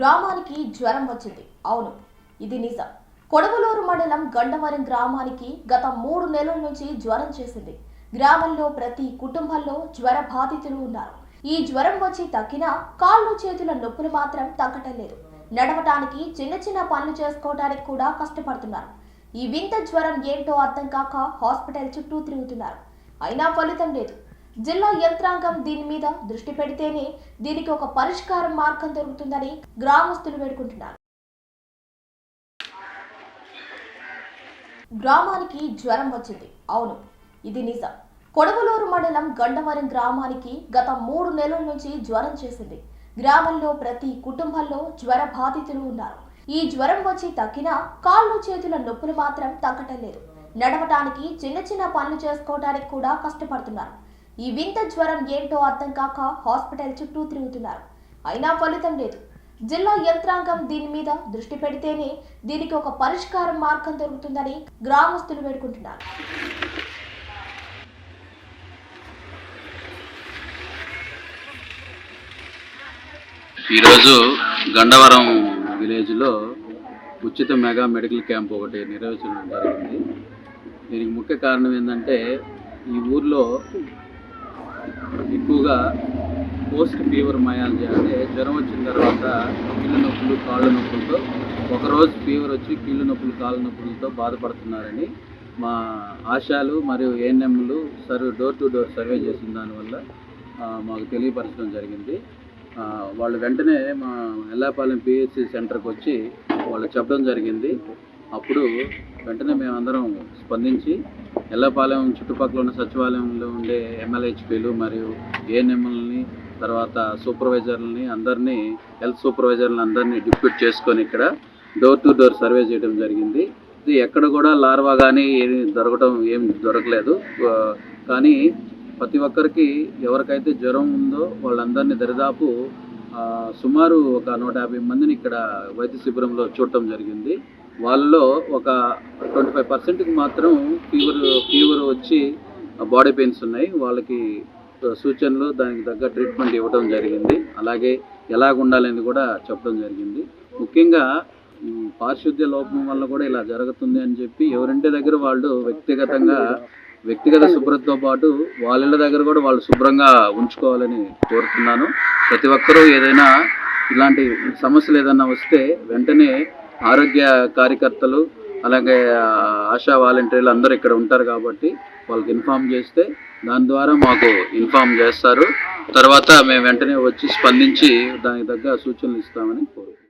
గ్రామానికి జ్వరం వచ్చింది. అవును ఇది నిజం. కొడవలూరు మండలం గండవరం గ్రామానికి గత మూడు నెలల నుంచి జ్వరం చేసింది. గ్రామంలో ప్రతి కుటుంబంలో జ్వర బాధితులు ఉన్నారు. ఈ జ్వరం వచ్చి తగ్గినా కాళ్ళు చేతుల నొప్పులు మాత్రం తగ్గటం లేదు. నడవటానికి చిన్న చిన్న పనులు చేసుకోవడానికి కూడా కష్టపడుతున్నారు. ఈ వింత జ్వరం ఏంటో అర్థం కాక హాస్పిటల్ చుట్టూ తిరుగుతున్నారు. అయినా ఫలితం లేదు. జిల్లా యంత్రాంగం దీని మీద దృష్టి పెడితేనే దీనికి ఒక పరిష్కారం మార్గం దొరుకుతుందని గ్రామస్తులు వేడుకుంటున్నారు. గ్రామానికి జ్వరం వచ్చింది. అవును ఇది నిజం. కొడవలూరు మండలం గండవరం గ్రామానికి గత మూడు నెలల నుంచి జ్వరం చేసింది. గ్రామంలో ప్రతి కుటుంబంలో జ్వర బాధితులు ఉన్నారు. ఈ జ్వరం వచ్చి తగ్గినా కాళ్ళు చేతుల నొప్పులు మాత్రం తగ్గటం లేదు. నడవటానికి చిన్న చిన్న పనులు చేసుకోవడానికి కూడా కష్టపడుతున్నారు. ఈ వింత జ్వరం ఏంటో అర్థం కాక హాస్పిటల్ చుట్టూ తిరుగుతున్నారు. అయినా ఫలితం లేదు. జిల్లా యంత్రాంగం దీని మీద దృష్టి పెడితేనే దీనికి ఒక పరిష్కారం మార్గం దొరుకుతుందని గ్రామస్తులు వేడుకుంటున్నారు. ఈరోజు గండవరం విలేజ్లో ఉచిత మెగా మెడికల్ క్యాంప్ ఒకటి నిర్వహించడం జరిగింది. దీనికి ముఖ్య కారణం ఏంటంటే ఈ ఊర్లో ఎక్కువగా పోస్ట్ ఫీవర్ మయాలజీ అంటే జ్వరం వచ్చిన తర్వాత కీళ్ళ నొప్పులు కాళ్ళ నొప్పులతో ఒకరోజు ఫీవర్ వచ్చి కీళ్ళ నొప్పులు కాళ్ళ నొప్పులతో బాధపడుతున్నారని మా ఆశాలు మరియు ఏఎన్ఎంలు survey door to door survey చేసిన దానివల్ల మాకు తెలియపరచడం జరిగింది. వాళ్ళు వెంటనే మా ఎల్లాపాలెం పిహెచ్సి సెంటర్కి వచ్చి వాళ్ళు చెప్పడం జరిగింది. అప్పుడు వెంటనే మేమందరం స్పందించి ఎల్లపాలెం చుట్టుపక్కల ఉన్న సచివాలయంలో ఉండే ఎమ్మెల్యేహెచ్పీలు మరియు ఏఎన్ఎంఎల్ని తర్వాత సూపర్వైజర్లని అందరినీ హెల్త్ సూపర్వైజర్లని అందరినీ డిప్యూట్ చేసుకొని ఇక్కడ డోర్ టు డోర్ సర్వే చేయడం జరిగింది. ఇది ఎక్కడ కూడా లార్వా కానీ ఏమి దొరకడం ఏం దొరకలేదు. కానీ ప్రతి ఒక్కరికి ఎవరికైతే జ్వరం ఉందో వాళ్ళందరినీ దరిదాపు సుమారు ఒక నూట యాభై మందిని ఇక్కడ వైద్య శిబిరంలో చూడటం జరిగింది. వాళ్ళలో ఒక ట్వంటీ ఫైవ్ పర్సెంట్కి మాత్రం ఫీవర్ ఫీవర్ వచ్చి బాడీ పెయిన్స్ ఉన్నాయి. వాళ్ళకి సూచనలు దానికి తగ్గ ట్రీట్మెంట్ ఇవ్వడం జరిగింది. అలాగే ఎలాగ ఉండాలని కూడా చెప్పడం జరిగింది. ముఖ్యంగా పారిశుద్ధ్య లోపం వల్ల కూడా ఇలా జరుగుతుంది అని చెప్పి ఎవరింటి దగ్గర వాళ్ళు వ్యక్తిగతంగా వ్యక్తిగత శుభ్రతతో పాటు వాళ్ళ ఇళ్ళ దగ్గర కూడా వాళ్ళు శుభ్రంగా ఉంచుకోవాలని కోరుతున్నాను. ప్రతి ఒక్కరూ ఏదైనా ఇలాంటి సమస్యలు ఏదైనా వస్తే వెంటనే ఆరోగ్య కార్యకర్తలు అలాగే ఆశా వాలంటీర్లు అందరూ ఇక్కడ ఉంటారు కాబట్టి వాళ్ళకి ఇన్ఫామ్ చేస్తే దాని ద్వారా మాకు ఇన్ఫామ్ చేస్తారు. తర్వాత మేము వెంటనే వచ్చి స్పందించి దానికి తగ్గ సూచనలు ఇస్తామని కోరుతున్నాను